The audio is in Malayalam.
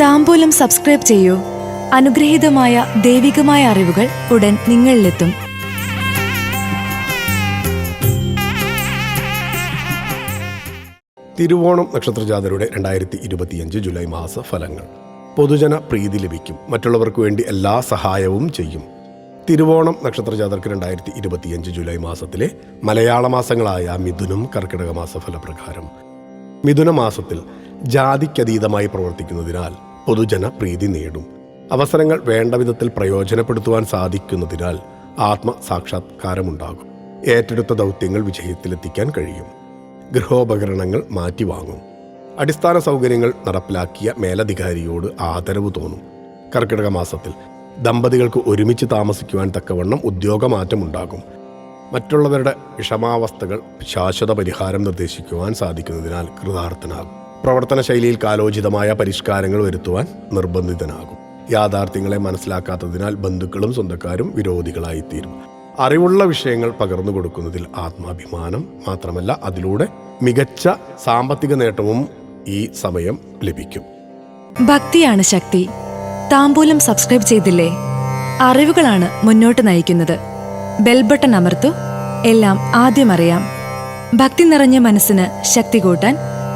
താമ്പൂലം സബ്സ്ക്രൈബ് ചെയ്യൂ. അനുഗ്രഹീതമായ ദൈവികമായ അറിവുകൾ ഉടൻ നിങ്ങളിലെത്തും. തിരുവോണം നക്ഷത്രജാതരുടെ രണ്ടായിരത്തി ഇരുപത്തിയഞ്ച് ജൂലൈ മാസ ഫലങ്ങൾ പൊതുജന പ്രീതി ലഭിക്കും. മറ്റുള്ളവർക്ക് വേണ്ടി എല്ലാ സഹായവും ചെയ്യും. തിരുവോണം നക്ഷത്രജാതർക്ക് രണ്ടായിരത്തി ഇരുപത്തിയഞ്ച് ജൂലൈ മാസത്തിലെ മലയാള മാസങ്ങളായ മിഥുനം കർക്കിടക മാസ ഫലപ്രകാരം മിഥുന മാസത്തിൽ ജാതിക്കതീതമായി പ്രവർത്തിക്കുന്നതിനാൽ പൊതുജന പ്രീതി നേടും. അവസരങ്ങൾ വേണ്ട വിധത്തിൽ പ്രയോജനപ്പെടുത്തുവാൻ സാധിക്കുന്നതിനാൽ ആത്മസാക്ഷാത്കാരമുണ്ടാകും. ഏറ്റെടുത്ത ദൗത്യങ്ങൾ വിജയത്തിലെത്തിക്കാൻ കഴിയും. ഗൃഹോപകരണങ്ങൾ മാറ്റിവാങ്ങും. അടിസ്ഥാന സൗകര്യങ്ങൾ നടപ്പിലാക്കിയ മേലധികാരിയോട് ആദരവ് തോന്നും. കർക്കിടക മാസത്തിൽ ദമ്പതികൾക്ക് ഒരുമിച്ച് താമസിക്കുവാൻ തക്കവണ്ണം ഉദ്യോഗമാറ്റമുണ്ടാകും. മറ്റുള്ളവരുടെ വിഷമാവസ്ഥകൾ ശാശ്വത പരിഹാരം നിർദ്ദേശിക്കുവാൻ സാധിക്കുന്നതിനാൽ കൃതാർത്ഥനാകും. പ്രവർത്തന ശൈലിയിൽ കാലോചിതമായ പരിഷ്കാരങ്ങൾ വരുത്തുവാൻ നിർബന്ധിതനാകും. യാഥാർത്ഥ്യങ്ങളെ മനസ്സിലാക്കാത്തതിനാൽ ബന്ധുക്കളും സ്വന്തക്കാരും വിരോധികളായിത്തീരും. അറിവുള്ള വിഷയങ്ങൾ പകർന്നു കൊടുക്കുന്നതിൽ ആത്മാഭിമാനം മാത്രമല്ല അതിലൂടെ മികച്ച സാമ്പത്തിക നേട്ടവും ഈ സമയം ലഭിക്കും. ഭക്തിയാണ് ശക്തി. താമ്പൂലം സബ്സ്ക്രൈബ് ചെയ്തില്ലേ? അറിവുകളാണ് മുന്നോട്ട് നയിക്കുന്നത്. ബെൽബട്ടൺ അമർത്തു. എല്ലാം ആദ്യം അറിയാം. ഭക്തി നിറഞ്ഞ മനസ്സിന് ശക്തി കൂട്ടാൻ